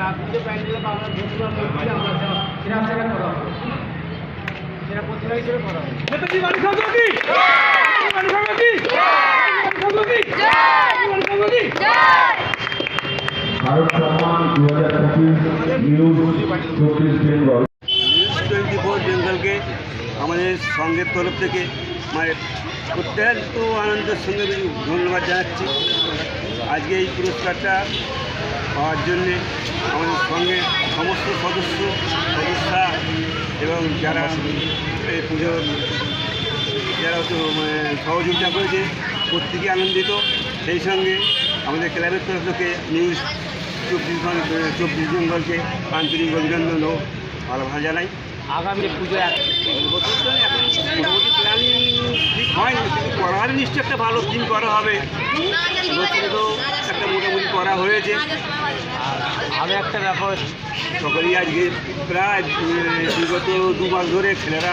থেকে যে আহ, পুজো প্যান্ডেলে বা আমরা বন্ধুরা মূর্তি আমরা সেরা- সেরা সেরা করা হবে। সেরা প্রতিভা হিসেবে করা হবে। নেতাজি বাড়ি সভাপতি বাড়ি সভাপতি সভাপতি সভাপতি ভারত সম্মান দু হাজার পঁচিশ নিউজ চব্বিশ বেঙ্গল। টোয়েন্টি ফোর বেঙ্গলকে আমাদের সঙ্গের তরফ থেকে মানে অত্যন্ত আনন্দের সঙ্গে ধন্যবাদ জানাচ্ছি। আজকে এই পুরস্কারটা পাওয়ার জন্যে আমাদের সঙ্গে সমস্ত সদস্য, সদস্যা এবং যারা এই পুজোর, যারা মানে সহযোগিতা করেছে, প্রত্যেকে আনন্দিত। সেই সঙ্গে আমাদের ক্লাবের তরফ থেকে নিউজ চব্বিশ ঘণ্টা, চব্বিশ জঙ্গলকে আন্তরিক অভিনন্দন ও ভালোবাসা জানাই। আগামী পুজো এক বছর মোটামুটি ঠিক হয়নি, কিন্তু করা হলে নিশ্চয়ই একটা ভালো থিম করা হবে। তো একটা মোটামুটি করা হয়েছে। আরও একটা ব্যাপার, সকলেই আজকে প্রায় বিগত দু মাস ধরে ছেলেরা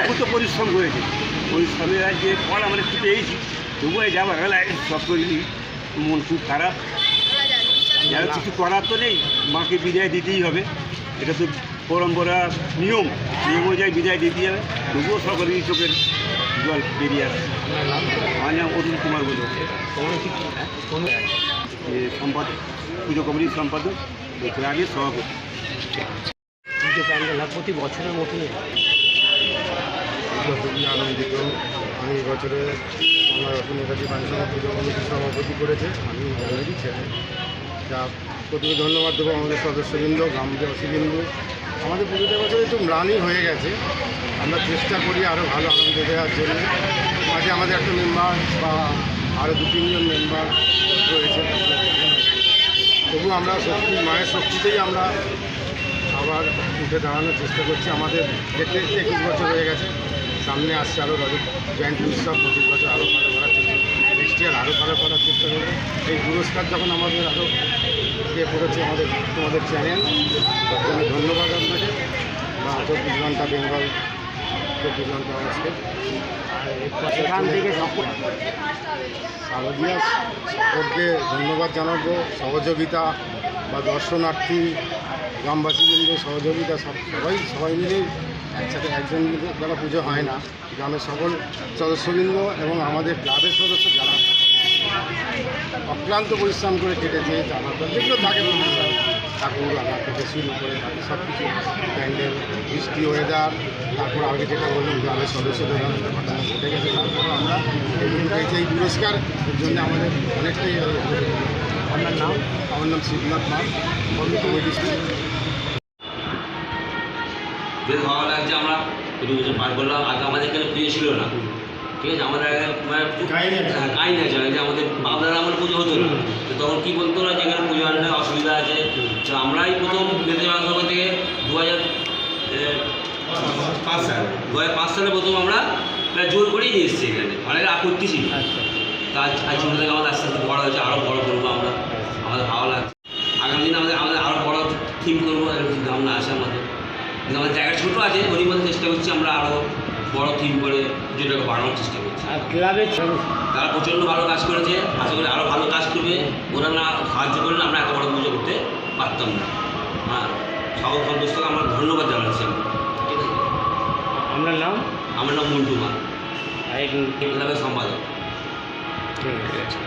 অকুত পরিশ্রম করেছে। পরিশ্রমের আজকে ফল আমরা একটু পেয়েছি এই যাবার বেলায় সব করিনি মন খুব খারাপ। যারা কিছু করার তো নেই, মাকে বিদায় দিতেই হবে। এটা তো পরম্পরা নিয়ম নিয়ম অনুযায়ী বিদায় দিতে হবে তবুও সকলেরই চোখের জল বেরিয়ে আসে। আমার নাম অরুণ কুমার বলে সম্পাদক পুজো কমিটির সম্পাদক ক্লাবের সভাপতি। পুজো প্যান্ডেল প্রতি বছরের মতনই। খুবই আনন্দিত। আমি বছরে আমার নেতাজি পাঞ্চাঙ্গ পুজো কমিটির সভাপতি করেছে। আমি জানারই ছেলে। যা প্রথমে ধন্যবাদ দেবো আমাদের সদস্যবৃন্দ গ্রামবাসীবৃন্দ আমাদের পুজোটা বছর একটু ম্লানই হয়ে গেছে। আমরা চেষ্টা করি আরও ভালো আনন্দ দেওয়ার জন্য। মাঝে আমাদের একটা মেম্বার বা আরও দু, তিনজন মেম্বার রয়েছে। তবু আমরা শক্তি, মায়ের শক্তিতেই আমরা আবার উঠে দাঁড়ানোর চেষ্টা করছি। আমাদের দেখতে দেখতে একুশ বছর হয়ে গেছে। সামনে আসছে আরও রজত জয়ন্তী উৎসব, পঁচিশ বছর আরও ভালো করার চেষ্টা নেক্সট ইয়ার আরও ভালো করার চেষ্টা করব। এই পুরস্কার যখন আমাদের আরও ইয়ে করেছে আমাদের তোমাদের চ্যানেল তার জন্য ধন্যবাদ আপনাকে। বা চব্বিশ ঘণ্টা বেঙ্গল চব্বিশ ঘণ্টা আজকে। এখান থেকে সকল শারদীয়া সকলকে ধন্যবাদ জানাব। সহযোগিতা বা দর্শনার্থী গ্রামবাসীবৃন্দ সহযোগিতা সব সবাই সবাই মিলেই একসাথে একজন দ্বারা পুজো হয় না। গ্রামের সকল সদস্যবৃন্দ এবং আমাদের ক্লাবের সদস্য যারা অক্লান্ত পরিশ্রম করে কেটেছে জামা যেগুলো থাকে অনুষ্ঠান ঠাকুর আনা থেকে শুরু করে তাকে সব কিছু প্যান্ডেল বৃষ্টি ওয়েদার তারপর আগে যেটা বললাম গ্রামের সদস্যদের ঘটে গেছে। তারপর আমরা এইটুকু পেয়েছি এই পুরস্কার এর জন্য আমাদের অনেকটাই আপনার নাম? আমার নাম শিবনাথ নাথ কমিটি বেশ ভালো লাগছে আমরা বছর পার করলাম। আগে আমাদের এখানে পুজো ছিল না। ঠিক আছে? আমাদের মানে আছে। হ্যাঁ, গাইন আছে আগে আমাদের বাবলার আমার পুজো হতো না। তো তখন কী বলতো না যে এখানে পুজো আনতে অসুবিধা আছে। তো আমরাই প্রথম বেঁধে মাংস থেকে দু হাজার পাঁচ সাল। দু হাজার পাঁচ সালে প্রথম আমরা প্রায় জোর করেই নিয়ে এসেছি এখানে। অনেক আপত্তি ছিল। আচ্ছা তা আজ ছোটো থেকে আমাদের আস্তে আস্তে বড় হয়েছে। আরও বড় করব আমরা। আমাদের ভালো লাগছে। আগামী দিনে আমাদের আমাদের আরও বড় থিম করব। এরকম ভাবনা আছে আমাদের। কিন্তু আমাদের জায়গা ছোটো আছে ওরই মধ্যে চেষ্টা করছি আমরা আরও বড় থিম করে যেটাকে বাড়ানোর চেষ্টা করছে। আর ক্লাবে তারা প্রচণ্ড ভালো কাজ করেছে আশা করি আরও ভালো কাজ করবে। ওরা না সাহায্য করলে আমরা এত বড় পুজো করতে পারতাম না। হ্যাঁ সকল সন্তুষ্টকে আমরা ধন্যবাদ জানাচ্ছি ঠিক আছে? আপনার নাম? আমার নাম মন্টু মা ক্লাবের সম্পাদক। ঠিক আছে।